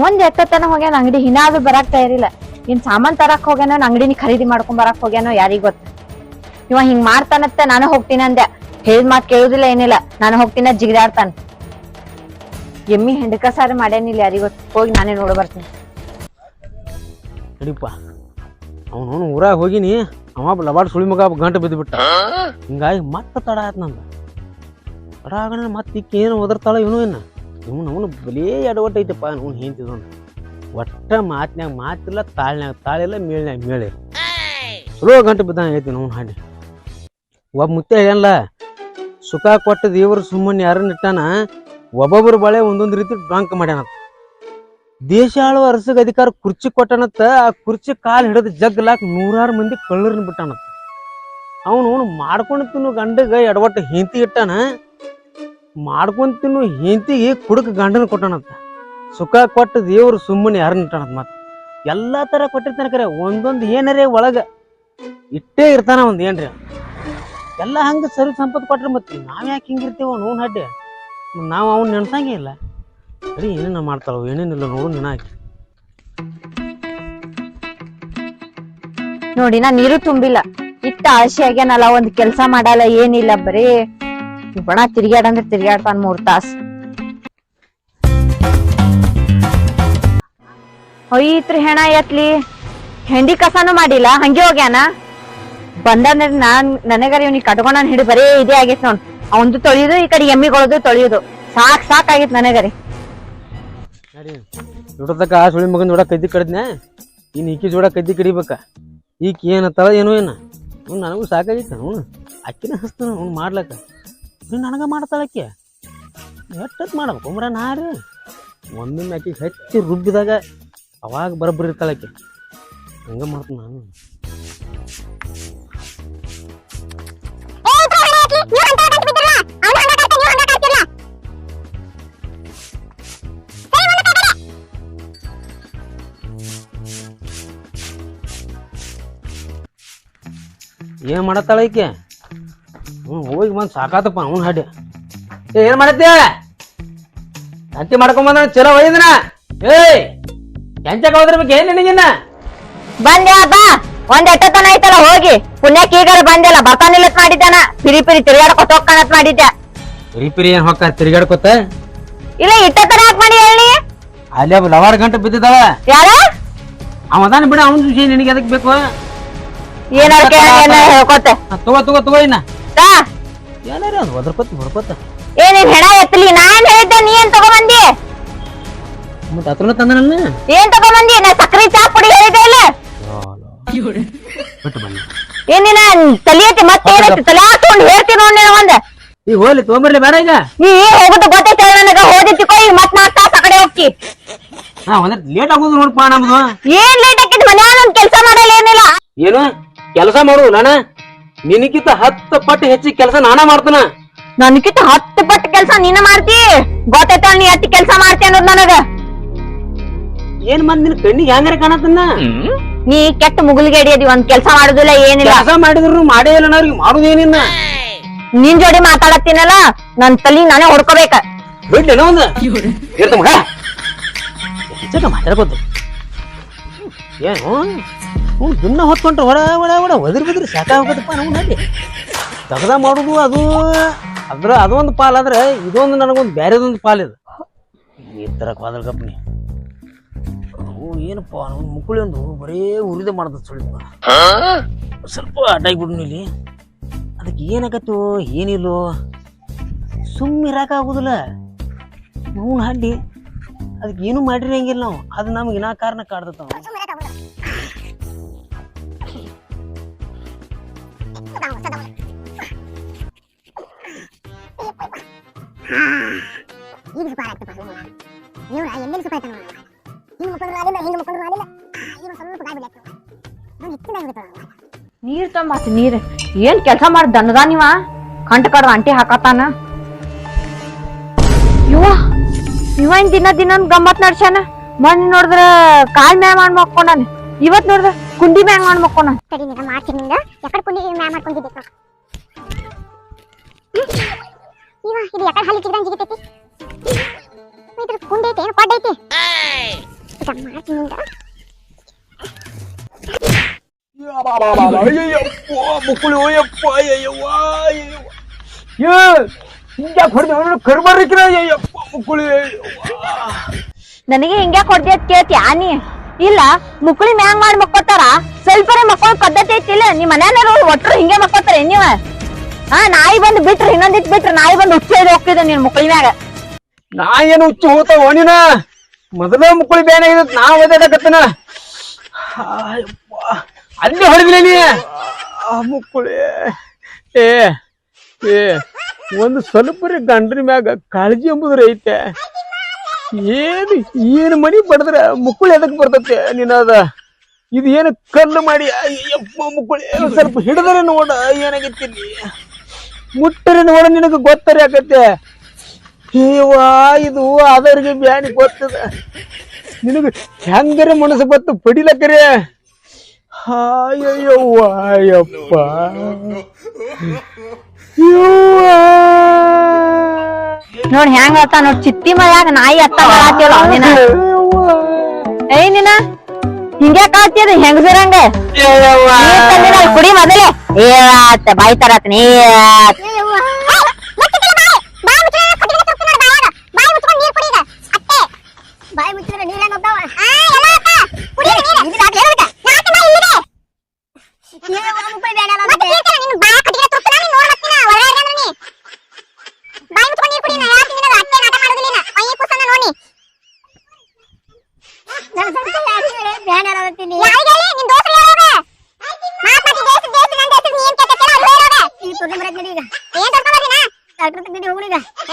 ಮುಂದ್ ಎತ್ತತನ ಹೋಗ್ಯಾನ ಅಂಗಡಿ ಹಿನಾದ್ರು ಬರಾಕ್ ತಯಾರಿಲ್ಲ. ಇನ್ ಸಾಮಾನ್ ತರಕ್ ಹೋಗ್ಯಾನೋ ಅಂಗಡಿನ ಖರೀದಿ ಮಾಡ್ಕೊಂಡ್ ಬರಾಕ್ ಹೋಗ್ಯಾನೋ ಯಾರಿಗ್ ಗೊತ್ತ? ಇವ ಹಿಂಗ್ ಮಾಡ್ತಾನತ್ತ ನಾನು ಹೋಗ್ತೀನಿ ಅಂದೆ. ಹೇಳಿದ ಮಾತ್ ಕೇಳುದಿಲ್ಲ ಏನಿಲ್ಲ ನಾನು ಹೋಗ್ತೀನ ಜಿಗಿದಾಡ್ತಾನ. ಎಮ್ಮಿ ಹೆಂಡಕ ಸಾರು ಮಾಡ್ಯಾನಿಲ್ಲ ಯಾರಿಗ್ ಗೊತ್ತ? ಹೋಗಿ ನಾನೇ ನೋಡ ಬರ್ತೀನಿ. ನಡಿಪ್ಪ. ಅವನು ಊರಾಗ ಹೋಗಿನಿ ಅವ ಲಬಾಡ್ ಸುಳಿ ಮಗ ಗಂಟು ಬಿದ್ದು ಬಿಟ್ಟ ಹಿಂಗಾಗಿ ಮತ್ತೆ ತಡ ಆಯ್ತು ನಂದು ತಡ ಆಗೋಣ ಮತ್ತೆ ಈಕೆ ಏನು ಒದರ್ತಾಳ ಇವನು ಏನು ಇವನು ಅವನು ಬಲೇ ಎಡವಟ್ಟು ಐತಪ್ಪ ಅವ್ನು ಹೆಂತಿದನು ಒಟ್ಟ ಮಾತಿನಾಗ ಮಾತಿಲ್ಲ, ತಾಳ್ನ್ಯಾಗ, ತಾಳಿಲ್ಲ, ಮೇಳ್ನ್ಯಾಗ ಮೇಳೆ ಚಲೋ ಗಂಟೆ ಬಿದ್ದಂಗೆ ಐತಿ ಅವ್ನು ಹಾಡಿ ಒಬ್ಬ ಮುತ್ತೆ ಹೇಳಲ್ಲ ಸುಖ ಕೊಟ್ಟ ದೇವರು ಸುಮ್ಮನೆ ಯಾರನ್ನ ಇಟ್ಟಾನ ಒಬ್ಬೊಬ್ಬರು ಬಳೆ ಒಂದೊಂದು ರೀತಿ ಡಾಂಕ್ ಮಾಡ್ಯಾನಂತ. ದೇಶ ಆಳುವ ಅರಸಗ ಅಧಿಕಾರ ಕುರ್ಚಿ ಕೊಟ್ಟನತ್ತ ಆ ಕುರ್ಚಿ ಕಾಲು ಹಿಡಿದು ಜಗ್ಲಾಕ್ ನೂರಾರು ಮಂದಿ ಕಳ್ಳರನ್ನ ಬಿಟ್ಟಾನತ್ತ ಅವನು ಅವನು ಮಾಡ್ಕೊಂಡು ತಿನ್ನು ಗಂಡಗ ಎಡವಟ್ಟು ಹೆಂತಿ ಇಟ್ಟಾನ ಮಾಡ್ಕೊಂಡ್ ತಿನ್ನು ಹೆಂತಿಗೆ ಕುಡುಕ ಗಂಡನ ಕೊಟ್ಟಣಂತ ಸುಖ ಕೊಟ್ಟ ದೇವ್ರು ಸುಮ್ಮನೆ ಯಾರನ್ನ ಇಟ್ಟಾನಂತ ಮತ್ತೆ ಎಲ್ಲ ತರ ಕೊಟ್ಟಿರ್ತಾನೆ ಕರೆ, ಒಂದೊಂದು ಏನರೇ ಒಳಗ ಇಟ್ಟೇ ಇರ್ತಾನ ಒಂದು ಏನ್ರಿ ಎಲ್ಲ ಹಂಗ ಸರಿ ಸಂಪತ್ತು ಕೊಟ್ರೆ ಮತ್ತೆ ನಾವ್ ಯಾಕೆ ಹಿಂಗಿರ್ತೀವ ನೋನ್ ಹಡ್ಡೆ. ನಾವು ಅವ್ನು ನೆನ್ಸಂಗೇ ಇಲ್ಲ. ಸರಿ, ಏನೇನ ಮಾಡ್ತಾಳೋ ಏನೇನಿಲ್ಲ ನೋಡು ನೆನಾಕಿ ನೋಡಿ ನಾ ನೀರು ತುಂಬಿಲ್ಲ. ಇಟ್ಟ ಆಸೆ ಆಗ್ಯಾನಲ್ಲ ಒಂದ್ ಕೆಲ್ಸ ಮಾಡಲ್ಲ, ಏನಿಲ್ಲ, ಬರೀ ಬಣ ತಿರ್ಗ್ಯಾಡಂದ್ರೆ ತಿರ್ಗ್ಯಾಡ್ತಾನ ಮೂರ್ ತಾಸ್. ಹೊಯ್ತ್ರಿ ಹೆಣ ಎತ್ಲಿ. ಹೆಂಡಿ ಕಸಾನು ಮಾಡಿಲ್ಲ, ಹಂಗೆ ಹೋಗ್ಯಾನ? ಬಂದ್ರೆ ನಾನ್, ನನಗರ ಇವ್ನಿಗೆ ಕಟ್ಕೊಂಡ್ ಹಿಡಿ ಬರೀ ಇದೇ ಆಗೈತ್ ನೋಡ್. ಅವಂದು ತೊಳಿಯೋದು ಈ ಕಡೆ ಎಮ್ಮಿಗಳದು ತೊಳಿಯೋದು. ಸಾಕ್ ಸಾಕ್ ಆಗೈತ್ ನನಗರಿ. ನಡಿ ನೋಡತಕ್ಕ ಆ ಸುಳಿ ಮಗನ ನೋಡ ಕದ್ದಿ ಕಡಿದ್ನೆ? ಇನ್ನು ಈಕಿ ಜೋಡ ಕದ್ದಿ ಕಡಿಬೇಕ? ಈಕಿ ಏನತ್ತಳ ಏನೋ ಏನ? ನನಗೂ ಸಾಕಾಗಿತ್ತ ಅವನು ಅಕ್ಕಿನ ಹಸ್ತಾನ, ಅವ್ನು ಮಾಡ್ಲಕ್ಕ. ನೀನು ನನಗೆ ಮಾಡ್ತಾಳಕ್ಕೆ ಅಕ್ಕಿ ಮಾಡಬೇಕು ಮಾಡ್ಬೇಕು? ನಾ ರೀ ಒಮ್ಮೊಮ್ಮೆ ಆಕಿಗೆ ಹಚ್ಚಿ ರುಬ್ಬಿದಾಗ ಅವಾಗ ಬರಬ್ಬರಿ ಇರ್ತಾಳಕ್ಕೆ ಹಂಗೆ ಮಾಡ್ತೀನಿ ನಾನು. ಏನ್ ಮಾಡತ್ತಾಳ ಹ್ಞೂ ಹೋಗಿ ಬಂದು ಸಾಕಾತಪ್ಪ ಅವ್ನು ಹಾಡಿ ಏ ಏನ್ ಮಾಡತ್ತೆ ಅಂತಿ ಮಾಡ್ಕೊಂಬಂದ ಚಲೋ ಒಯ್ದನ ಏಯ್ ಕೆಂಚಕ್ ಹೋದ್ರಬೇಕು ಏನ್ ನಿನಗಿನ್ನ ಬಂದೆ ಬಾ ಒಂದ್ ಎಟ್ಟತನ ಐತಲ್ಲ ಹೋಗಿ ಪುಣ್ಯಕ್ಕೆ ಈಗಾರ ಬಂದಿಲ್ಲ ಬರ್ತಾನಿಲ್ಲತ್ ಮಾಡಿದ್ದಾನ ಪಿರಿ ಪಿರಿ ತಿರ್ಗಾಡ್ಕೊತ ಹೋಗ್ಕಾಣತ್ ಮಾಡಿದ್ದೆ ಪಿರಿ ಏನ್ ಹೊಕ್ಕ ತಿರ್ಗಾಡ್ಕೊತ ಇಲ್ಲ ಇಟ್ಟತನ ಯಾಕೆ ಮಾಡಿ ಹೇಳಿ ಅಲ್ಲೇ ಲವಾರ್ ಗಂಟೆ ಬಿದ್ದಿದ್ದಾವ ಯಾರ ಅವದಾನ ಅದಾನ ಬಿಡ ಅವನ್ ನಿನಗೆ ಅದಕ್ಕೆ ಬೇಕು ಏನಾರ ಕೇಳ ಹೇಳ್ಕೊತೆ ತಗೋ ತಗೋ ತಗೋ ಇನ್ನ ತಾ ಏನಾರ ಒಂದು ಒದರ್ಕೊತ ಹೊಡ್ಕೊತ ಏ ನೀನ್ ಹೆಣ ಎತ್ತಲಿ. ನಾನ್ ಹೇಳಿದ್ದೆ ನೀ ಏನ್ ತಗೊಂಬಂದಿ? ಮತ್ತೆ ಹತ್ರನ ತಂದ ನನ್ನ ಏನ್ ತಗೊಂಬಂದಿ? ನಾ ಸಕ್ಕರೆ ಚಾ ಪುಡಿ ಹೇಳಿದೆ ಇಲ್ಲ ಬಿಟ್ಟು ಬನ್ನಿ. ಏನ್ ನೀನ? ತಲಿ ಮತ್ತೆ ಏನೈತಿ ತಲೆ ಹಾಕೊಂಡು ಹೇಳ್ತೀನಿ ನೋಡ್ ನೀನ ಒಂದ್. ಈಗ ಹೋಗ್ಲಿ ತೊಗೊಂಬರ್ಲಿ ಬೇಡ ಈಗ. ನೀ ಹೋಗುದು ಗೊತ್ತೈತೆ ನನಗ? ಹೋದಿತ್ತಿಕೋ ಈಗ ಮತ್ ನಾಕ್ ತಾಸ ಆ ಕಡೆ ಹೋಗ್ತಿ. ಹಾ ಒಂದ್ ಲೇಟ್ ಆಗೋದು ನೋಡಪ್ಪ ನಮ್ದು. ಏನ್ ಲೇಟ್ ಆಕಿದ್ ಮನ್ಯಾಗ ಒಂದ್ ಕೆಲ್ಸ ಮಾಡಲ್ಲ ಏನಿಲ್ಲ. ಏನು? ಕೆಲಸ ಮಾಡು ನಾನ? ನಿನಗಿಂತ ಹತ್ತು ಪಟ್ಟು ಹೆಚ್ಚಿಗೆ ಕೆಲಸ ನಾನ ಮಾಡ್ತಾನ. ನನಗಿಂತ ಹತ್ತು ಪಟ್ಟು ಕೆಲಸ ನೀನ ಮಾಡ್ತಿ? ಗೊತ್ತೈತ ನೀ ಹತ್ತು ಕೆಲಸ ಮಾಡ್ತಿ ಅನ್ನೋದ್ ನನಗ? ಏನ್ ಮಂದಿ ನಿನ್ ಕಣ್ಣಿಗೆ ಹೆಂಗಾರ ಕಾಣತನ್ನ ನೀ ಕೆಟ್ಟ ಮುಗುಲ್ಗೆ ಹಿಡಿಯದಿ ಒಂದ್ ಕೆಲಸ ಮಾಡುದಿಲ್ಲ ಏನಿಲ್ಲ. ಕೆಲಸ ಮಾಡಿದ್ರು ಮಾಡೇ ಇಲ್ಲ ಅವ್ರಿಗೆ ಮಾಡುದೇನಿನ್ನ ನಿನ್ ಜೋಡಿ ಮಾತಾಡತ್ತೀನಲ್ಲ ನನ್ ತಲಿ ನಾನೇ ಹೊಡ್ಕೋಬೇಕ. ಬಿಡ್ಲೇನೋ ಒಂದು. ಮಾತಾಡ್ಬೋದು ಏನು? ಹ್ಞೂ ದಿನ ಹೊತ್ಕೊಂಡ್ರೆ ಹೊಡ ಹೊಡ ಹೊಡ ಒದರ್ ಬಿದ್ರಿ ಸಾಕಾಗೋದಪ್ಪ ನಾವು ನಡಿ ತಗದ ಮಾಡೋದು ಅದು, ಅದ್ರ ಅದೊಂದು ಪಾಲ್ ಆದ್ರೆ ಇದೊಂದು ನನಗೊಂದು ಬೇರೆದೊಂದು ಪಾಲಿದೆ ಈ ಥರ ಕಾದ್ರ ಕಂಪ್ನಿ ಅವು ಏನಪ್ಪ ನಮ್ಮ ಮುಕ್ಕಳಿ ಒಂದು ಬರೇ ಉರಿದೆ ಮಾಡ್ದ ಸ್ವಲ್ಪ ಸ್ವಲ್ಪ ಅಡ್ಡಾಗ್ಬಿಡ್ನು ಇಲ್ಲಿ. ಅದಕ್ಕೆ ಏನಾಗತ್ತು, ಏನಿಲ್ಲೋ. ಸುಮ್ಮನೆ ಇರಾಕಾಗುದಿಲ್ಲ ಹೂನ್ ಹಡ್ಡಿ. ಅದಕ್ಕೆ ಏನು ಮಾಡಿರಂಗಿಲ್ಲ ನಾವು. ಅದು ನಮ್ಗೆ ಇನ್ನ ಕಾರಣ ಕಾಡ್ತೈತೆ ಈಗ ಸುಖ ಆಗ್ತಪ್ಪ ಇವ್ರ ಆಯ್ತಾನ ಹಿಂಗ್ ಮುಖಂಡ್ರು ಆಗಿಲ್ಲ ಹಿಂಗ್ ಆಗಿಲ್ಲ. ಸ್ವಲ್ಪ ನಾನು ಹೆಚ್ಚಿನ ಬಿಡ್ತಾನ ನೀರ್ ತಂಬಾತ ನೀರ್. ಏನ್ ಕೆಲಸ ಮಾಡ್ ದನದ ನೀವ? ಕಂಟ ಕಡ ಅಂಟಿ ಹಾಕತಾನ ಇವ ಇವ ಇನ್ ದಿನ ದಿನ ಗಮ್ಮತ್ ನಡ್ಸ್ಯಾನ? ಮಣ್ಣು ನೋಡಿದ್ರ ಕಾಲ್ ಮ್ಯಾ ಮಾಡ್ ಮಕ್ಕೊಂಡಾನ. ಇವತ್ ನೋಡಿದ್ರ ಕುಂಡಿ ಮ್ಯಾಗ ಮಾಡ್ ಮಕ್ಕೊಂಡ ಸರಿ ನೀನು ಮಾಡ್ತೀನಿ ಯಾಕಡೆ ಕುಂಡಿ ಮ್ಯಾ ಮಾಡ್ಕೊಂಡಿದ್ದೆ ಇದು ಯಾಕಡೆ ಹಾಲಿ ಕಿಡ್ದಂಗ್ ಜಿಗಿತೈತಿ ಇದ್ರ ಕುಂದೈತಿ ಏನು ಕೊಡ್ಡ ಮುಕ್ಕುಳಿ ಏ ಹಿಂಗ್ಯಾಕ್ ಹೊಡೆದ ಮುಕ್ಕುಳಿ ನನಗೆ ಅಂತ ಕೇಳ್ತಿ ನೀ? ಇಲ್ಲ ಮುಕ್ಳಿ ಮ್ಯಾಂಗ್ ಮಾಡಿ ಮಕ್ಕೋತಾರ. ಸ್ವಲ್ಪರೇ ಮಕ್ಕಳ ಪದ್ಧತಿ ಐತಿಲ್ಲ. ನಿಮ್ ಮನ್ಯಾನ ಒಟ್ರು ಹಿಂಗೆ ಮಕ್ಕೋತಾರ, ನೀವ. ಹಾ ನಾಯಿ ಬಂದ್ ಬಿಟ್ರಿ ಇನ್ನೊಂದಿಟ್ ಬಿಟ್ರಿ ನಾಯಿ ಬಂದ್ ಹುಚ್ಚೈದು ಹೋಗ್ತಿದ್ದೆ ನಿನ್ ಮುಕ್ಳಿ ಮ್ಯಾಗ. ನಾ ಏನು ಹುಚ್ಚು ಹೋತಾವ ಓಣಿನ ಮೊದಲ ಮುಕ್ಕುಳಿ ಬೇನೆ ಆಗಿದ್ ನಾ ಓದಾಡಕತ್ತನ ಅಲ್ಲಿ ಹೊಡೆದಿಲ್ಲ ನೀ? ಆ ಮುಕ್ಕುಳಿ ಏ ಏ ಒಂದು ಸ್ವಲ್ಪ ರೀ ಗಂಡ್ರ ಮ್ಯಾಗ ಕಾಳಜಿ ಎಂಬುದ್ರ ಐತೆ. ಏನು ಏನು ಮನಿ ಬಡದ್ರ ಮುಕ್ಕುಳಿ ಎದಕ್ ಬರ್ತೈತೆ ನಿನ್ನದ ಇದು ಏನು ಕಲ್ಲು ಮಾಡಿ ಅಯ್ಯಪ್ಪ ಮುಕ್ಕುಳಿ ಸ್ವಲ್ಪ ಹಿಡಿದ್ರೆ ನೋಡ ಏನಾಗೈತಿ ಇಲ್ಲಿ? ಮುಟ್ಟರೆ ನೋಡ ನಿನಗೆ ಗೊತ್ತರಿ ಆಕತ್ತೆ. ಇದು ಅದರಿಗೆ ಬ್ಯಾನಿ ಗೊತ್ತದ. ನಿನಗೆ ಹೆಂಗರೆ ಮನಸ್ಸು ಬತ್ತು ಪಡಿಲಕ್ಕರೆ ಹಾಯವ್ವ ಯಪ್ಪ ನೋಡ್ ಹೆಂಗ ಅತ್ತ ನೋಡ್ ಚಿತ್ತಿ ಮನ್ಯಾಗ ನಾಯಿ ಅತ್ತ ಮಾಡಾತಿಯಲ್ಲ ನಿನ ಏಯ್ ನಿನ ಹಿಂಗೆ ಕಾತಿಯದ ಹೆಂಗಸರಂಗ ಕುಡಿ ಮೊದಲೇ. ಏ ಆತ ಬಾಯಿ ತರತ್ ನೀ ಆತ್. ಬಾಯಿ ಮುಚ್ಚಿದ್ರೆ ನೀರ್ ಹೆಂಗ್ ಹೋಗ್ತಾವ? ಆ, ಎಲ್ಲ ಅಕ್ಕ. ಕುಡಿಯೋದು ನೀರು. ಇದು ಹಾಕ್ಲಿ ಹೇಳು ಅದಕ್ಕ. ಯಾಕೆ ಬಾಯಿ ಇಲ್ಲಿದೆ? ನೀವೇ ಒಂದು ಮುಪ್ಪೈ ಬೇಡ ಅಲ್ಲ ಮತ್ತೆ ಹೇಳ್ತೀರ, ನಿನ್ನ ಬಾಯ ಕಟ್ಟಿಗೆ ತುಪ್ಪನ ನೀನ್ ನೋಡ್ ಮತ್ತಿನ, ಒಳಗಡೆ ಇರ್ಗಾನ ನೀ. ಬಾಯಿ ಮುಚ್ಕೊಂಡು ನೀರ್ ಕುಡಿ, ನಾ ಹೇಳ್ತೀನಿ ನಿನಗೆ, ಅತ್ತೆ ನಾಟ ಮಾಡೋದಿಲ್ಲ ನೀನು. ಮೈ ಕೂಸನ್ನ ನೋಡಿ. ಯಾರಿಗೆ ಹೇಳಿ? ನಿನ್ ದೋಸ್ತ್ರು ಯಾರವ್ರೆ? ಮಾತಾಡಿ ದೇಶ, ದೇಶ, ನನ್ ದೇಶ, ನೀ ಏನ್ ಕೇಳ್ತಿರ್ತೀರ, ಅವ್ರು ಹೇಳೋರೆ. ಏನ್ ತಗೊಂಡ್ಬರ್ತೀನ? ಏ,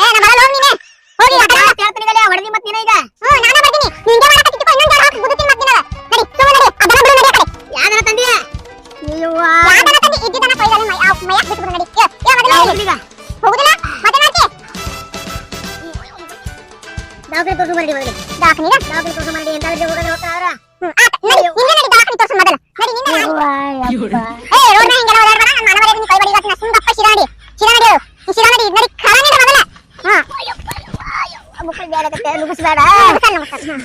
ನಮಸ್ಕಾರ, ನಮಸ್ಕಾರ. ಹ್ಮ್.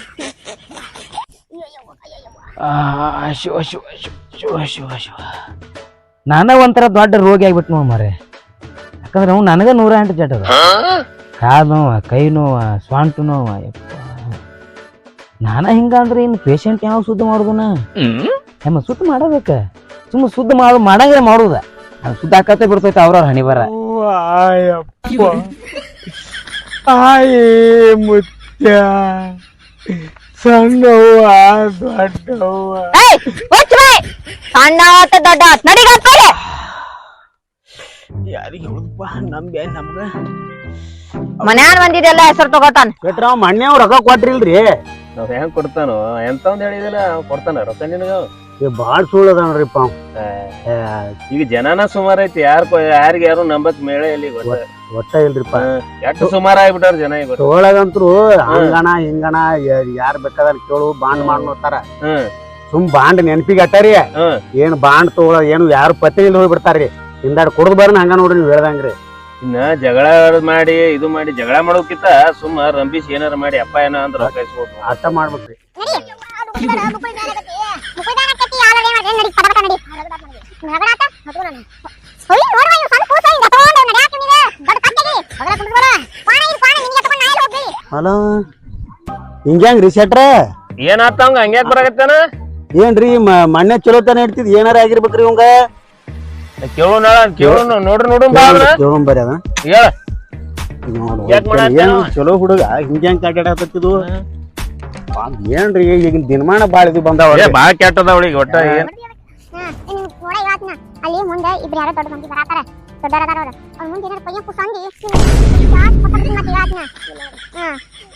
ಶಿವ ಶಿವ ಶಿವ ಶಿವ ಶಿವ ಶಿವ ನಾನ ಒಂಥರ ದೊಡ್ಡ ರೋಗಿ ಆಗ್ಬಿಟ್ಟು ನೋವು ಮಾರೆ ಯಾಕಂದ್ರೆ ಅವ್ನು ನನಗ ನೂರ ಎಂಟು ಜಟ್ ಅದ ಕಾಲು ನೋವ ಕೈ ನೋವ ಸ್ವಾಂಟು ನೋವ ಯಪ್ಪ. ನಾನ ಹಿಂಗ ಅಂದ್ರೆ ಇನ್ನು ಪೇಷಂಟ್ ಯಾವ ಸುದ್ದ ಮಾಡುದನ? ಹೆಮ್ಮ ಸುದ್ದಿ ಮಾಡಬೇಕ? ಸುಮ್ಮ ಸುದ್ದ ಮಾಡ ಮಾಡಂಗಿಲ್ಲ ಮಾಡುದ. ಅದು ಸುದ್ದ ಹಾಕತ್ತೆ ಬಿಡ್ತೈತೆ ಅವ್ರವ್ರ ಹಣಿ ಬರ. ಆಯಪ್ಪ. ಆಯೇ ಮುತ್ಯ ಸಣ್ಣವ್ವ ದೊಡ್ಡವ್ವ. ಏಯ್ ಹುಚ್ಚ್ ಬಾಯ್. ಸಣ್ಣ ಆತ ದೊಡ್ಡ ಆತ. ನಡಿ ಗಪ್ಪಲೆ ಯಾರಿಗೆ ಹೇಳುದಪ್ಪ? ನಮ್ಗೆ ನಮ್ಗ. ಮನ್ಯಾನ ಬಂದಿದ್ದೆಲ್ಲ ಹೆಸರು ತಗೋತಾನ. ಕೆಟ್ರ ಮಣ್ಣೆ ಅವ್ರ ರೊಕ್ಕ ಕೊಟ್ರಿಲ್ರಿ? ನಾವ್ ಹೆಂಗ್ ಕೊಡ್ತಾನೋ? ಎಂತ ಒಂದ್ ಹೇಳಿದಿಲ್ಲ? ಅವ್ ಕೊಡ್ತಾನ ರೊಕ್ಕ ನಿನಗ? ಬಾಳ್ ಸುಳ್ಳು ಅದಾನ್ರಿಪ್ಪ ಈಗ ಜನನ ಸುಮಾರ ಐತಿ. ಯಾರು ಯಾರಿಗ ಯಾರು ನಂಬತ್ ಮೇಳೆ ಇಲ್ಲಿ ಗೊತ್ತ ಒಟ್ಟ ಇಲ್ರಿಪ್ಪ. ಎಷ್ಟು ಸುಮಾರು ಆಗ್ಬಿಟ್ಟಾರ ಜನ ಈಗ ಹಂಗಣ ಹಿಂಗಣ ಯಾರ್ ಬೇಕಾದ್ರ ಕೇಳು ಬಾಂಡ್ ಮಾಡ್ ನೋಡ್ತಾರ ಹ್ಮ್ ಸುಮ್ ಬಾಂಡ್ ನೆನಪಿಗೆ ಅಟ್ಟಾರಿ. ಏನ್ ಬಾಂಡ್ ತೋಳ ಏನು ಯಾರು ಪತ್ತೆ ಇಲ್ಲ ಹೋಗ್ಬಿಡ್ತಾರ್ರಿ. ಹಿಂದಾಡ್ ಕುಡ್ದು ಬರ್ನ ಹಂಗ ನೋಡ್ರಿ ನೀವು ಹೇಳ್ದಂಗ್ರಿ. ಇನ್ನ ಜಗಳ ಮಾಡಿ ಇದು ಮಾಡಿ ಜಗಳ ಮಾಡೋಕಿಂತ ಸುಮ್ಮ ರಂಬಿಸ್ ಏನಾರ ಮಾಡಿ ಅಪ್ಪ ಏನ ಅಂದ್ರ ಅರ್ಥ ಮಾಡ್ಬೇಕ್ರಿ. ನಡಿ. ಹಲೋ. ಹಿಂಗ್ಯಾಂಗ್ರಿ ಶೆಟ್ರ? ಏನಾತ ಹಂಗ ಹಂಗ್ಯಾಕ್ ಬರಾಕತ್ತಾನ? ಏನ್ರಿ ಮಣ್ಣೆ ಚಲೋ ತಾನೆ ಇಡ್ತಿದ್? ಏನಾರ ಆಗಿರ್ಬೇಕ್ರಿ ಇವಂಗ? ಕೇಳೋಣ ಕೇಳೋಣ ನೋಡ್ರಿ ನೋಡು ಬಾ ಅವ್ನ. ಕೇಳೋಣ ಬರ್ರಿ ಅದ ಹೇಳ. ಏನ್? ಚಲೋ ಹುಡುಗ ಹಿಂಗ್ಯಾಂಗ್ ಕಾಟಾಡತ್ತಿದ್ದು ಏನ್ರಿ ಈಗ ದಿನಮಾನ ಬಾಳ ಇದು ಬಂದಾವ ಬಾಳ ಕೆಟ್ಟದ ಅವಳಿಗೆ ಒಟ್ಟ ಏನ್? ಅಲ್ಲಿ ಮುಂದೆ ಇಬ್ರು ಯಾರೋ ದೊಡ್ಡ ಮಂದಿ ಬರಾತಾರ ದೊಡ್ಡರ ಅದಾರ ಅವ್ರು ಅವ್ರ ಮುಂದೆ ಏನಾರ ಪಯ್ಯ ಕುಸಂದಿ ಜಾಸ್ತಿ ಪಕ್ಕದ ಮತ್ತೆ ಇವತ್ನ ಹಾ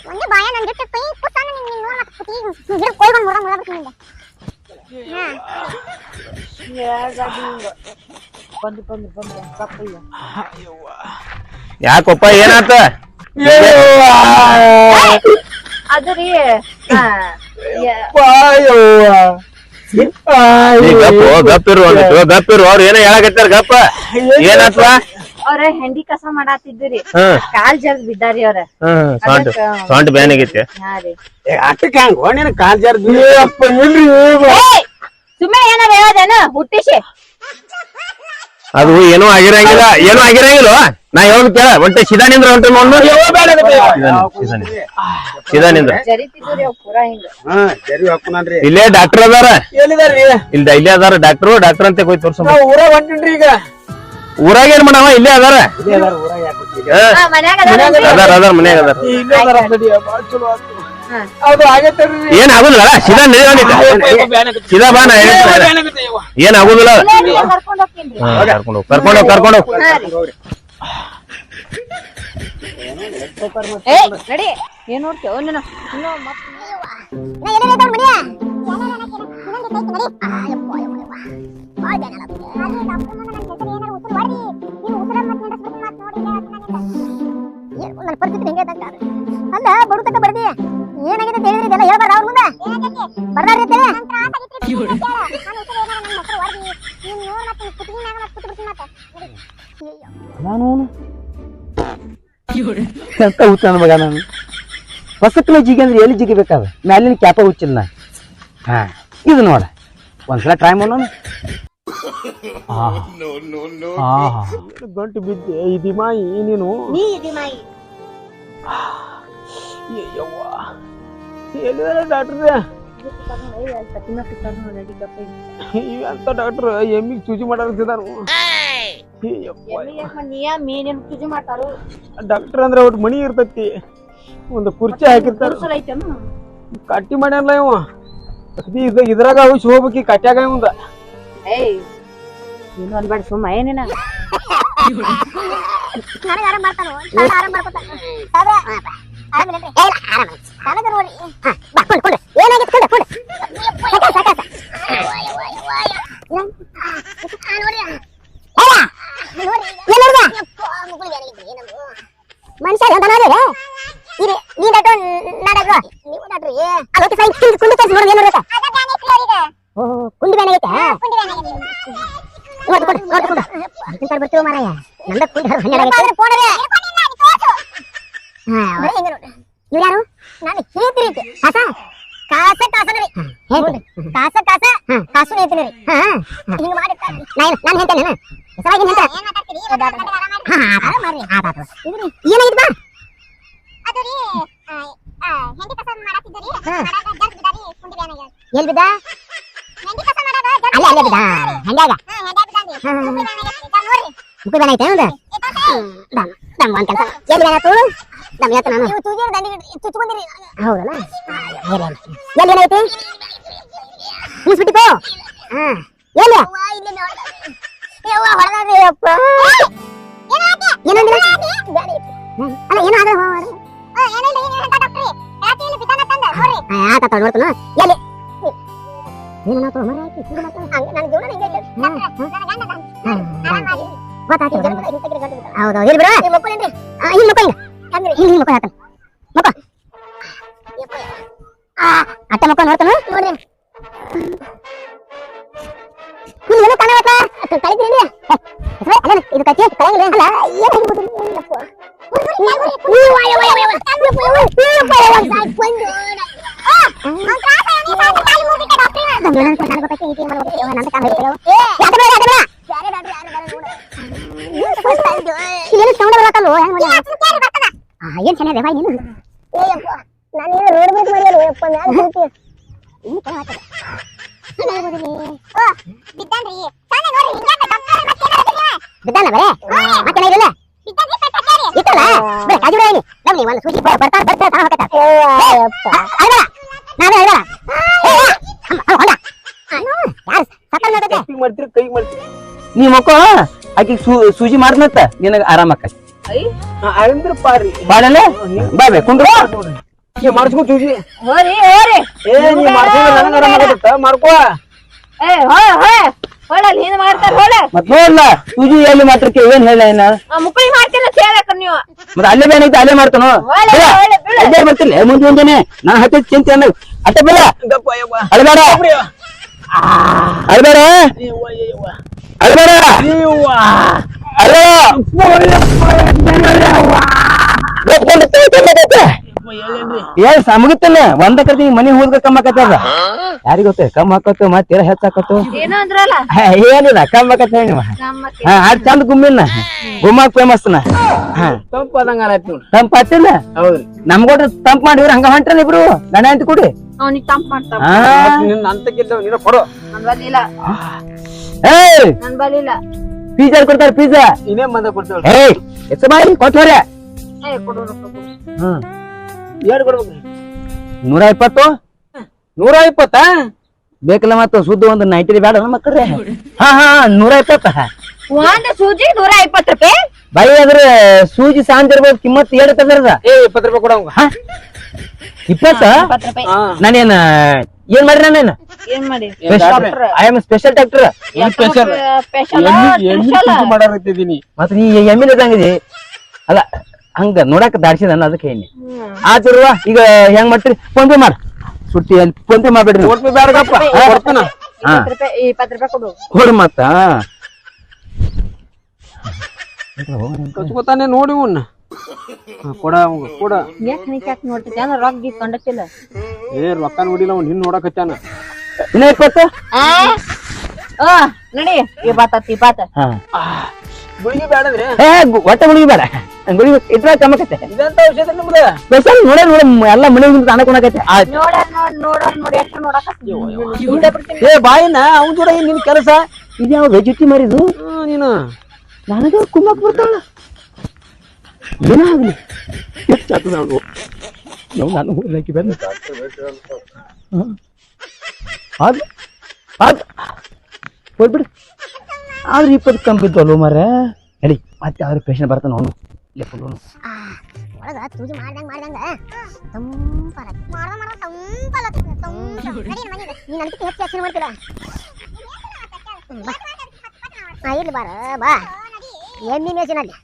ಒಂದೇ ಬಾಯ ನನ್ ಜೊತೆ ಪೈ ಕುಸಂದ ನಿನ್ ನಿನ್ ನೋಡ ಮತ್ತೆ ಕುತಿ ಗಿಡ ಕೊಯ್ಕೊಂಡು ಮುರ ಮುರ ಬಿಡ್ತೀನಿ ಹಾ ಯಾಕೊಪ್ಪ ಏನಾತ ಅದು ರೀ ನೀ ಗಪ್ಪು ಗಪ್ಪಿರು ಒಂದಿಟ್ಟು ಗಪ್ಪಿರು ಅವ್ರು ಏನೋ ಹೇಳಕತ್ತಾರ ಗಪ್ಪ. ಏನಾತ್ವ? ಅವ್ರ ಹೆಂಡಿ ಕಸ ಮಾಡಾತಿದ್ರಿ ಕಾಲ್ ಜಲ್ದ್ ಬಿದ್ದಾರಿ ಅವ್ರ. ಸೊಂಟ ಸೊಂಟ ಬ್ಯಾನ್ ಆಗೈತಿ. ಅಟ್ಟಕ್ಕೆ ಹಂಗ ಹೋಣ ಕಾಲ್! ಸುಮ್ಮನೆ ಏನಾರ ಹೇಳೋದೇನ? ಹುಟ್ಟಿಸಿ. ಅದು ಏನೂ ಆಗಿರಂಗಿಲ್ಲ ಏನೂ ಆಗಿರಂಗಿಲ್ಲ ನಾ ಯಾವಾಗ ಕೇಳ? ಒಂಟೆ ಸೀದಾ ನಿಂದ್ರ ಹೊಂಟ ನೋಡ್. ಸೀದಾ ನಿಂದ್ರ ಇಲ್ಲೇ ಡಾಕ್ಟರ್ ಅದಾರ. ಇಲ್ಲ ಇಲ್ಲೇ ಅದಾರ ಡಾಕ್ಟರ್ ಡಾಕ್ಟರ್ ಅಂತ ಹೋಗಿ ತೋರ್ಸ ಊರಾಗ ಈಗ. ಊರಾಗ ಏನ್ ಮಾಡವ? ಇಲ್ಲೇ ಅದಾರ. ಇಲ್ಲೇ ಅದಾರ? ಅದಾರ ಮನ್ಯಾಗ ಅದಾರ. ಇಲ್ಲೇ ಬಾಳ ಚಲೋ ಆತು ಅದು ಆಗೈತಲ್ರಿ ಏನ್ ಆಗುದಿಲ್ಲ ಸಿದಾ ನಿಂದ್ರ ಸಿದಾ ಬಾನ. ಏನ್ ಆಗುದಿಲ್ಲ ಕರ್ಕೊಂಡು ಕರ್ಕೊಂಡು ಕರ್ಕೊಂಡ್ ಹೋಗ್ತೀನ್ರಿ. ಹಾ, ಹೋಗ್. ಕರ್ಕೊಂಡ್ ನಡಿ. ಏನ್ ಇನ್ನು ಮತ್ತ್ ನಾ ಎಲ್ಲಿ ಇದ್ದಾವ್ ಮನ್ಯ? ಇನ್ನೊಂದ್ ಐತಿ ನಡಿ. ಅಂತ ಹುಚ್ಚ ನನ್ನ ಮಗ ನಾನು. ಹೊಸಕ್ಲ ಜಿಗಿ ಅಂದ್ರೆ ಎಲ್ಲಿ ಜಿಗಿಬೇಕಾದ ಮ್ಯಾಲಿನ ಕ್ಯಾಪ ಹುಚ್ಚಿಲ್ಲ ನಾ. ಹಾ ಇದು ನೋಡ. ಒಂದ್ಸಲ ಟ್ರೈ ಮಾಡೋಣ. ಗಂಟು ಬಿದ್ದೆ ಈ ದಿಮಾಯಿ ನೀನು? ಎಲ್ಲಿದಾರ ಡಾಕ್ಟ್ರ ಇವಂತ ಡಾಕ್ಟ್ರ್ ಎಮ್ಮಿಗೆ ಸೂಜಿ ಮಾಡಾರ್ತಿದಾನು ಡಾಕ್ಟರ್ ಅಂದ್ರೆ ಒಟ್ಟು ಮಣಿ ಇರ್ತೈತಿ. ಒಂದು ಕುರ್ಚಿ ಹಾಕಿರ್ತಾರ. ಕಟ್ಟಿ ಮಾಡ್ಯಾನಲ್ಲ ಇವ. ಇದ ಇದ್ರಾಗ ಔಷ್ ಹೋಗ್ಬೇಕಿ ಕಟ್ಯಾಗ ಇವಂದ. ಏಯ್ ನೀನು ಅನ್ಬೇಡ ಸುಮ್ಮ ಏನೇನ ಏನಾಗಿತ್ತು ಕೊಂಡು ಕೊಂಡು ಸಾಕ ಸಾಕ ಸಾಕ ಯವ್ವ, ಯವ್ವ, ಯವ್ವ, ಯವ್ವ. ಏನ್? ಆ, ನೋಡ್ರಿ ಏನ? ನೋಡ್ರಿ ಏನ್ ನೋಡ್ದ? ಯಪ್ಪ, ಮುಗುಳು ಬೇರೆ ಇದ್ರಿ, ಏನದು? ಮನುಷ್ಯ ಅಂತ ನೋಡ್ರಿ ಇರಿ ನೀ ಡಾಕ್ಟರ್ ನಾ ಡಾಕ್ಟರ್ ನೀವು ಡಾಕ್ಟರ್ ಅದು ಓಕೆ ಫೈನ್ ಕುಂದು ಕುಂದು ತೋರಿಸಿ ನೋಡಿ ಏನು ನೋಡ್ತಾ ಓ ಕುಂದು ಬೇನೆ ಐತೆ ಕುಂದು ಬೇನೆ ನೋಡ್ದು ಕೊಡು ನೋಡ್ದು ಕೊಡು ಅಂತ ಬರ್ತೀವ ಮಾರಾಯ ನಂದ ಕುಂದು ಹನ್ನೆರಡು ಇವ್ರು ಯಾರು ನಾನು ಹೇಳ್ತೀನಿ ಕಾಸ ಕಾಸ ಕಾಸನರಿ ಕಾಸ ಕಾಸ ಕಾಸು ಹೇಳ್ತೀನಿ ರೀ ಹಿಂಗ ಮಾಡಿ ನಾನು ನಾನು. ಹೇಳ್ತೇನೆ? ಹೆಸರಾಗಿ ಹೇಳ್ತ ಏನಾಗಿತ್ತು ಬಾ? ಅದು ರೀ ಹೆಂಡಿ ಕಸ ಎಲ್ಲಿ ಬಿದ್ದ ಅಲ್ಲ ಅಲ್ಲೇ ಬಿದ್ದ. ಹೆಂಗಾಗ ಮುಖ ಬೇನ ಐತೆ ಒಂದು? ದಮ್ ದಮ್ ಒಂದ್ ಕೆಲಸ. ಎಲ್ಲಿ ಬೇನಾತು ದಮ್ ಯಾತ ನಾನು? ನೀವು ತೂಜಿನ ದಂಡಿ ಚುಚ್ಕೊಂಡಿರಿ ಹೌದಲ್ಲ? ಎಲ್ಲಿ ಎಲ್ಲಿ ಏನಾಯ್ತು ಮುಗಿಸ್ಬಿಟ್ಟಿತ್ತು ಹಾ. ಎಲ್ಲಿ? ಯವ್ವ ಹೊಡೆದ್ರಿ ಅಪ್ಪ ಏನಂದ್ರೆ? ಅಲ್ಲ ಏನೋ ಆತ ನೋಡ್ತಾನ ಎಲ್ಲಿ? ಏನಾಯ್ತು ಮರ ಆಯ್ತು ನನ್ನ ಜೀವನ ಹಿಂಗೆ ಗೊತ್ತಾಯ್ತು. ಹೌದು ಇಲ್ಲಿ ಬಿಡು? ಇಲ್ಲಿ ಮಕ್ಕಳು ಇಲ್ಲಿ ಮಕ್ಕಳು ಇಲ್ಲಿ ಮಕ್ಕಳು ಹಾಕನ್ ಮಕ್ಕ ಅಟ್ಟ ಮಕ್ಕ ನೋಡ್ತಾನ ನೋಡ್ರಿ ಇಲ್ಲಿ ಏನೋ ಕಾಣವತ್ತ ಕಳಿದ್ರಿ ಅಲ್ಲ ಇದು ಕಚ್ಚಿ ಕಳಂಗಿಲ್ಲ ಅಲ್ಲ ಏನು ಏನು ಸೌಂಡ್ ಬರತ್ತಲ್ಲ ಏನ್ ಚೆನ್ನಾಗಿದೆ? ಬಾಯ್ ನೀನು ನಾನು ನೋಡ್ಬೇಕು ಮಾಡಿಯಲ್ಲ ಯಪ್ಪ ಮ್ಯಾಲ ಕೂತಿ. ಇನ್ನು ಕೈ ಹಾಕದ ಬಿದ್ದಾನ ಬರೇ? ಮತ್ತೆ ಇರಲ್ಲ ಇತ್ತಲ್ಲ? ಬರೇ ಕಾಜು ಒಂದು ಸೂಚಿ ಬರ್ತಾ ಬರ್ತಾ ತಾ ಹೋಗತ್ತ ಅಲ್ಲ ನಾನು ಯಾರು ಕೈ ಮಾಡ್ತೀರಿ ಕೈ ಮಾಡ್ತೀರಿ. ನೀ ಮಕ್ಕಳ ಆಕಿ ಸೂಜಿ ಮಾಡ್ನತ್ತ ನಿನಗ ಆರಾಮ ಆಕತಿ ಅಂದ್ರ ಪಾರಿ ಬಾಳಲ್ಲ ಬಾ ಬೇ ಕುಂಡ್ರು ಏ ಮಾಡ್ಸ್ಕೊ ಹೋರಿ ಹೋರಿ. ಏ ನೀ ನನಗೆ ಆರಾಮ್ ಆಗತ್ತ ಮಾಡ್ಕೋ. ಏ ಹೋಳ ಹೋಳ ಹೊಳಲ್ ಹಿಂದ್ ಮಾಡ್ತಾರ ಹೊಳ. ಮತ್ ನೋಡ್ಲ ಎಲ್ಲಿ ಮಾತ್ರಕ್ಕೆ ಏನ್ ಹೇಳ ಏನ ಮುಕ್ಕಳಿ ಸೇರಕ ನೀವು. ಮತ್ ಅಲ್ಲೇ ಬೇನೈತಿ ಅಲ್ಲೇ ಮಾಡ್ತಾನೋ. ಅಲ್ಲೇ ಬರ್ತಿಲ್ಲ ಮುಂದೆ ನಾ ಹತ್ತ ಚಿಂತೆ ಅನ್ನ ಅಟ್ಟ ಬೇಡ ಅಳಬೇಡ. ಅಳಬೇಡ. ಅಳಬೇಡ. ಏನ್ ಸಮಗುತ್ತಲ್ಲ ಒಂದ ಕರ್ದಿ ಮನಿ ಹೋದ್ರ ಕಮ್ಮ ಆಕತ್ತದ ಯಾರಿಗ ಗೊತ್ತ? ಕಮ್ಮ ಹಾಕತ್ತು ಮತ್ತೇರ ಹೆಚ್ಚಾಕತ್ತು ಏನೋ ಅಂದ್ರಲ್ಲ? ಏನಿಲ್ಲ ಕಮ್ಮ ಹಾಕತ್ತ ಹೇಳಿ ಹಾ ಅದ್ ಚಂದ ಗುಮ್ಮಿನ. ಗುಮ್ಮಾಕ್ ಫೇಮಸ್ನ. ತಂಪ ಹತ್ತಿಲ್ಲ ನಮ್ಗೊಟ್ರ ತಂಪ್ ಮಾಡಿವ್ರ ಹಂಗ ಹೊಂಟ್ರಲ್ಲ ಇಬ್ರು? ಗಣ ಅಂತ ಕೊಡಿ? ಅವ್ನಿಗ್ ತಂಪ್ ಮಾಡ್ತಾವ. ಏ ನನ್ ಬಲಿಲ್ಲ ಪಿಜ್ಜಾ ಕೊಡ್ತಾರ ಪಿಜ್ಜಾ ಇನ್ನೇ ಮಂದ ಕೊಡ್ತೇವೆ ಏಯ್ ಎತ್ತ ಬಾಯಿ ಕೊಡು ಹ್ಮ್. ಎರಡು ಕೊಡ್ಬೇಕು ನೂರ ಇಪ್ಪತ್ತು? ನೂರ ಇಪ್ಪತ್ತ? ಬೇಕಲ್ಲ ಮತ್ತ ಸುದ್ದ ಒಂದು ನೈಂಟಿ ಬೇಡ ಮಕ್ಕಳ್ರೆ ಹಾ ಹಾ ನೂರ ಇಪ್ಪತ್ತ? ಒಂದ್ ಸೂಜಿ ನೂರ ಇಪ್ಪತ್ತು ರೂಪಾಯಿ. ಬಾಯಿ ಅದ್ರ ಸೂಜಿ ಸಾಂಜ್ ಇರ್ಬೋದು ಕಿಮ್ಮತ್ ಎರಡು ತಂದ್ರ ಏ ಇಪ್ಪತ್ತು ರೂಪಾಯಿ ಕೊಡಂಗ ಹಾ ಇಪ್ಪತ್ತ? ನಾನೇನ ಏನ್ ಮಾಡ್ರಿ ನಾನೇನ? ಏನ್ ಮಾಡಿ? I am special doctor special ಮತ್ತ ನೀ ಎಮ್ಮಿನ ಇದ್ದಂಗಿದಿ? ಅಲ್ಲ ಹಂಗ ನೋಡಾಕ ದಾಡ್ಸಿದ ಅದಕ್ಕೆ ಹೇಳಿ. ಆತಿರುವ ಈಗ ಹೆಂಗ್ ಮಾಡ್ತೀರಿ? ಫೋನ್ ಪೇ ಮಾಡ. ಸುಟ್ಟಿ ಅಲ್ಲಿ ಫೋನ್ ಪೇ ಮಾಡ್ಬೇಡ್ರಿ. ಫೋನ್ ಪೇ ಬೇಡಪ್ಪ ಕೊಡ್ತಾನ. ಹಾ. ಇಪ್ಪತ್ತು ರೂಪಾಯಿ ಕೊಡು. ಕೊಡು ಮತ್ತ. ಕಚ್ಕೋತಾನೆ ನೋಡಿ ಇವ್ನ. ಕೊಡ ಅವಂಗ ಕೊಡ. ಯಾಕೆ ನಿಕ್ ಯಾಕೆ ನೋಡ್ತಿದ್ದೆ ಅಂದ್ರೆ ರೊಕ್ಕ ಗೀತ್ ಕಂಡಕ್ಕಿಲ್ಲ. ಏ ರೊಕ್ಕ ನೋಡಿಲ್ಲ ಅವ್ನು ಹಿಂದ್ ನೋಡಕತ್ತಾನ. ಇನ್ನ ಇಪ್ಪತ್ತು ಆ? ನಡಿ. ಈ ಬಾತ ಈ ಬಾತ ಹಾ. ಗುಳಿಗೆ ಬೇಡಂದ್ರೆ ಏ ಗು- ಒಟ್ಟ ಗುಳಿಗೆ ಬೇಡ. ಇಟ್ರ ಕಮ್ಮಕತ್ತೆ ಇದಂತ ಔಷಧ ನಿಮ್ದ? ಸ್ಪೆಷಲ್ ನೋಡ ನೋಡ ಎಲ್ಲ ಮನೆ ತಾಣ ನೋಡ ನೋಡ್ ನೋಡ ನೋಡಿ ಎಷ್ಟು ನೋಡಕ ಏ ಬಾಯಿನ ಅವ್ನ ಜೋಡ ಏನ್ ನಿನ್ ಕೆಲಸ? ಇದ್ಯಾವ ವೆಜುಟಿ ಮಾರಿದು ನೀನು. ನನಗೆ ಕುಮ್ಮಕ್ ಬರ್ತಾಳ. ಏನಾಗ್ಲಿ ಎಷ್ಟು ನಾನು ಬಂದ. ಅದ್ ಅದ್ ಹೋಗ್ಬಿಡು ಆದ್ರೆ ಇಪ್ಪತ್ತು ಕಂಪಿದ್ವಲ್ಲ ಮರ ನಡಿ ಮತ್ತೆ ಯಾವ್ದು ಪೇಷಂಟ್ ಬರ್ತಾನ ಅವನು ಒಳಗ ತೂಜಿ ಮಾಡ್ದಂಗ ಮಾಡ್ದಂಗ ತಂಪಲ ಮಾಡ್ದ ಮಾಡ್ದ ತಂಪಲ ತಂಪ ನಡಿ ನಮ್ಮ ಮನೆಗೆ ನೀನ್ ಅದಕ್ಕೆ ಹೆಚ್ಚು ಯೋಚನೆ ಮಾಡ್ತಿಲ್ಲ ಹ್ಮ್, ಬಾ. ಹಾ ಇರ್ಲಿ ಬಾರ ಬಾ ಎಮ್ಮಿ ಮೇಸಿನಲ್ಲಿ